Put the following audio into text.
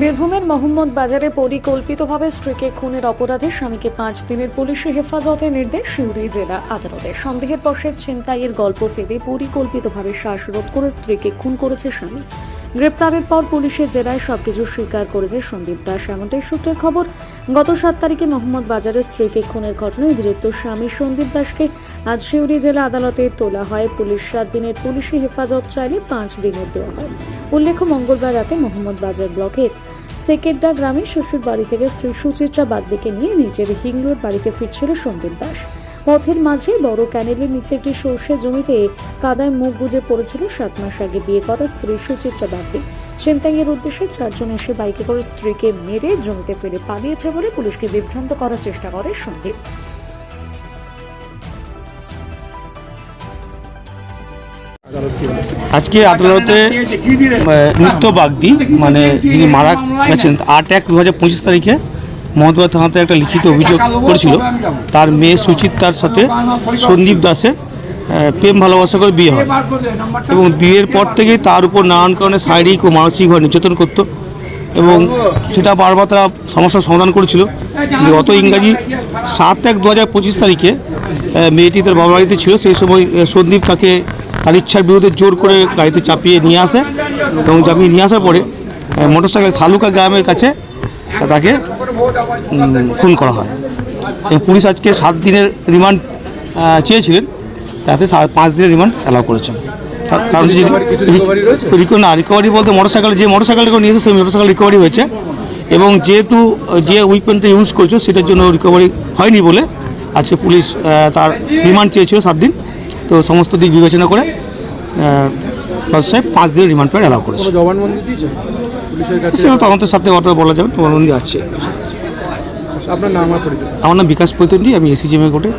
বীরভূমের মোহাম্মদ বাজারে পরিকল্পিতভাবে স্ত্রীকে খুনের অপরাধে স্বামীকে পাঁচ দিনের পুলিশি হেফাজতে নির্দেশ সিউড়ি জেলা আদালতে। সন্দেহের পশে ছিনতাইয়ের গল্প ফেঁদে পরিকল্পিতভাবে শ্বাসরোধ করে স্ত্রীকে খুন করেছে স্বামী। গ্রেপ্তারের পর পুলিশের জেলায় সবকিছু স্বীকার করেছে সন্দীপ দাস। এমনটাই সূত্রের খবর। গত সাত তারিখে মোহাম্মদ বাজারের স্ত্রীকে খুনের ঘটনায় অভিযুক্ত স্বামী সন্দীপ দাসকে আজ সিউড়ি জেলা আদালতে তোলা হয়। পুলিশ সাত দিনের পুলিশি হেফাজত চাইলে পাঁচ দিনের দেওয়া হয়। উল্লেখ্য, মঙ্গলবার রাতে মোহাম্মদ বাজার ব্লকের সেকেড্ডা গ্রামে শ্বশুর বাড়ি থেকে স্ত্রী সুচিত্রা বাগদিকে নিয়ে নিজের হিংলোর বাড়িতে ফিরছিল সন্দীপ দাস। পথের মাঝে বড় ক্যানেলের নিচে একটি সর্ষে জমিতে কাদায় মুখ গুজে পড়েছিল সাত মাস আগে। বিয়ে করা স্ত্রী সুচিত্রা বাগদি ছিনতাইয়ের উদ্দেশ্যে চারজন এসে বাইকে করে স্ত্রীকে মেরে জমিতে ফেলে পালিয়েছে বলে পুলিশকে বিভ্রান্ত করার চেষ্টা করে সন্দীপ। আজকে আদালতে নিত্য বাগদি মানে যিনি মারা গেছেন, আট এক দু হাজার পঁচিশ তারিখে মহম্মদবাদ থানাতে একটা লিখিত অভিযোগ করেছিল। তার মেয়ে সুচিত্রার সাথে সন্দীপ দাসের প্রেম ভালোবাসা করে বিয়ে হয়। এবং বিয়ের পর থেকেই তার উপর নানান কারণে শারীরিক ও মানসিকভাবে নির্যাতন করতো এবং সেটা বারবার তারা সমস্যার সমাধান করেছিল। গত ইংরাজি সাত এক দু হাজার পঁচিশ তারিখে মেয়েটি তার বাবা বাড়িতে ছিল। সেই সময় সন্দীপ তাকে তার ইচ্ছার বিরুদ্ধে জোর করে গাড়িতে চাপিয়ে নিয়ে আসে এবং চাপিয়ে নিয়ে আসার পরে মোটরসাইকেল সালুকা গ্রামের কাছে তাকে খুন করা হয়। পুলিশ আজকে সাত দিনের রিমান্ড চেয়েছিলেন। তাতে পাঁচ দিনের রিমান্ড অ্যালাউ করেছেন। কারণ যে রিকো না রিকভারি বলতে মোটরসাইকেল যে মোটরসাইকেলটা নিয়ে এসে সেই মোটরসাইকেল রিকভারি হয়েছে। এবং যেহেতু যে উইপেনটা ইউজ করেছে সেটার জন্য রিকভারি হয়নি বলে আজকে পুলিশ তার রিমান্ড চেয়েছিল সাত দিন। তো সমস্ত দিক বিবেচনা করে সাহেব পাঁচ দিনের রিমান্ড পেয়ে অ্যালাউ করেছে। জবানবন্দি সেটা তদন্তের সাথে অটো বলা যাবে তদন্তি আছে। আপনার নাম আমার নাম বিকাশ পৈতন্ডি আমি এসিজিএমএ কোর্টে